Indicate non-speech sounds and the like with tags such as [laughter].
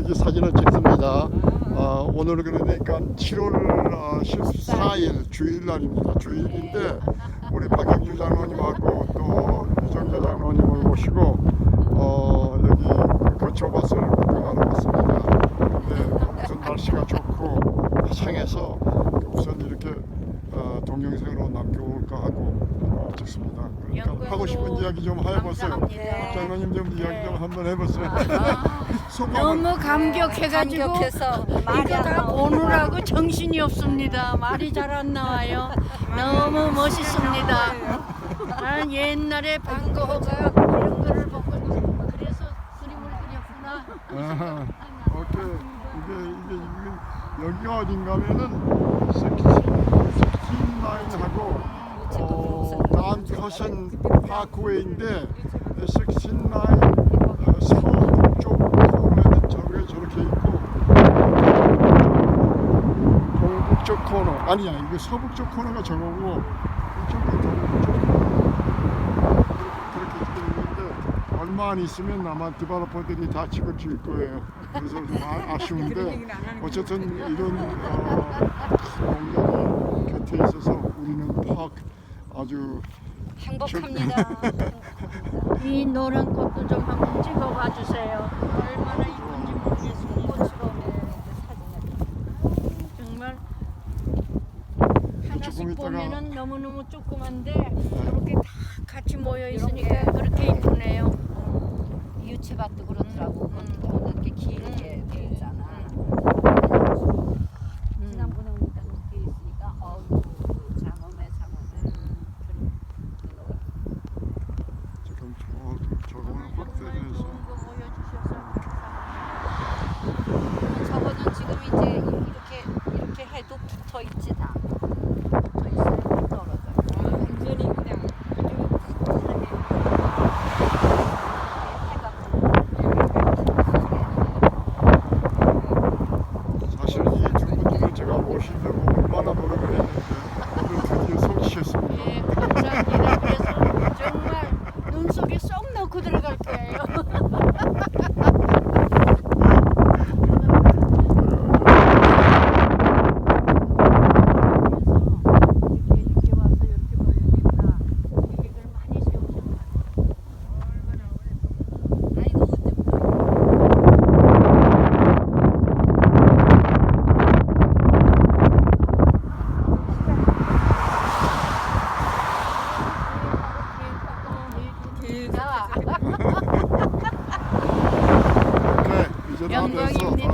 여기 사진을 찍습니다. 어, 오늘 그러니까 7월 14일 주일날입니다. 주일인데 우리 박영주 장로님하고 또 유정자 장로님을 모시고 어, 여기 거쳐밭을 구경하러 왔습니다. 근데 우선 날씨가 좋고 화창해서 우선 이렇게 어, 동영상으로 남겨볼까 하고 어, 찍습니다. 그러니까 하고 싶은 이야기 좀 해보세요. 감사합니다. 장로님 좀 이야기 좀 한번 해보세요. [laughs] 소감을 너무 감격해가지고 감격해서 말이 이거 안다 나오네. 보느라고 정신이 없습니다. 말이 잘 안 나와요. 너무 멋있습니다. 나는 옛날에 방거호가 이런 거를 보고 그래서 그림을 그렸구나. 아하, 오케이. 이게 이게 이게 여기 어딘가면은 스킨 난커션 파크웨이인데 스킨 라인 어, 서쪽 코너에는 저게 저렇게 있고 동북쪽 코너 아니야 이거 서북쪽 코너가 저거고 이쪽이 동북쪽 코너 그렇게 돼 있는데 얼마 안 있으면 아마 디벨로퍼들이 다 찍어 줄 거예요. 그래서 좀 아, 아쉬운데 어쨌든 이런 어, 큰 공간이 곁에 있어서 우리는 파크 아주 행복합니다. [laughs] 이 노란 꽃도 좀 한번 찍어봐 주세요. 얼마나 이쁜지 모르겠습니다. 정말 하나씩 조금 있다가- 보면은 너무너무 조그만데 이렇게 다 같이 모여 있으니까 그렇게 이쁘네요. 유채밭도 그렇더라고. 그것도 이렇게 길게 돼 yanında 27